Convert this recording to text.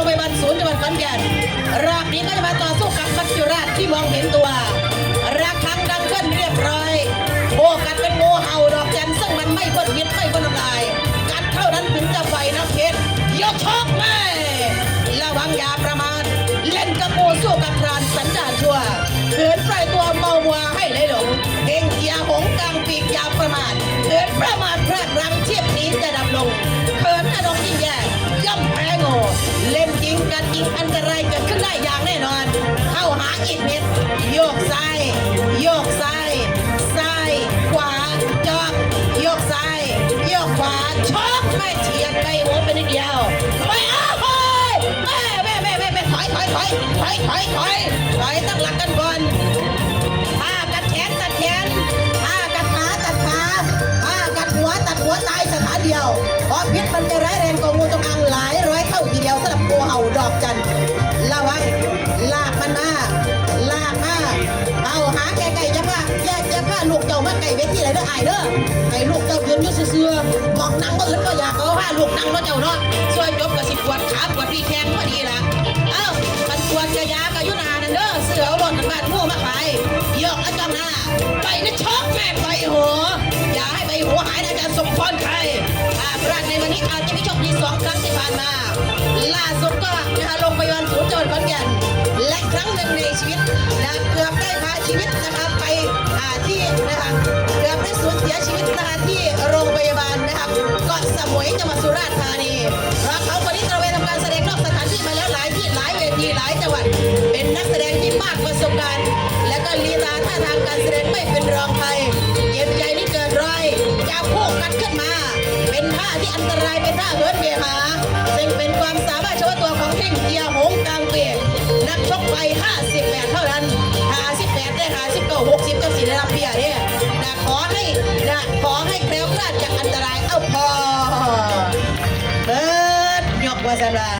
รงพยาบาลศูนย์จังหวัดขอนแก่นรอบนี้ก็จะมาต่อสู้กับมัจจุราชที่มองเห็นตัวระฆังดังขึ้นเรียบร้อยโบกัดเป็นงูเห่าดอกจันซึ่งมันไม่พ่นพิษไม่พ่นน้ำลาย กัดเท่านั้นถึงจะไฟนักเพชรยกชกแม่ระวังยาประมาทเล่นกับงูสู้กับพรานสันดานชั่วเขินปล่อยตัวเมามัวให้ไหลหลงเฮงเกียหงกลางปีกยาประมาทเขินประมา ล่นจริงกันอันตรายเกิดขึ้นได้อย่างแน่นอน เข้าหาอีกนิดโยกซ้ายโยกซ้ายซ้ายขวาจอกโยกซ้ายโยกขวาชกไม่เฉียดไปหัวไปนิดเดียวไม่เอาเฮ้ยแม่แม่แม่แม่แม่ถอยถอยถอยถอยถอยถอยถอยตั้งหลักกันก่อนผ้ากัดแขนตัดแขนผ้ากัดขาตัดขาผ้ากัดหัวตัดหัวตายสถานเดียวเพราะพิษมันจะ ดอกจันทร์ระวังลากมันมาลากมาเอาหาไก่ไก่จะผ้าแยกจะผ้าลูกเจ้ามาไก่เวทีอะไรเด้อไอ้เด้อไอ้ลูกเจ้ายืนยู่เสื่อบอกนั่งบ่อื่นก็อยากเอาผ้าลูกนั่งเนาะเจ้าเนาะช่วยจบกับสิปวดขาปวดพี่แข้งพอดีละเอ้ามันปวดกระยากับยุนานั่นเด้อเสือเอารถกันบ้านมู่มาขายยกอาจารย์หน้าไปนะช็อกแม่ไปหัวอย่าให้ไปหัวหายนะอาจารย์สมพรใครอ่าพลาดในวันนี้อาจจะไม่โชคดีสอง ชีวิตนะคะไปที่นะคะเกือบได้สูญเสียชีวิตนะคะที่โรงพยาบาลนะคะเกาะสมุยจังหวัดสุราษฎร์ธานีราะเขาคนนี้ตระเวนทำการแสดงนอกสถานที่มาแล้วหลายที่หลายเวทีหลายจังหวัด เป็นนักแสดงที่มากประสบการณ์ และก็ลีลาท่าทางการแสดงไม่เป็นรองใครเย็บใจนี่เกินร้อยจะพูกกัดขึ้นมา เป็นท่าที่อันตรายเป็นท่าเหิร์นเวหาซึ่งเป็นความสามารถเฉพาะตัวของเท่งเจียหงกลางเปียกนักชกไป58เท่า ก็สิได้รับเบี้ยเนี่ยนะขอให้นะขอให้แคล้วคลาดจากอันตราย เอ้าพอเบิดยกว่าสันว่า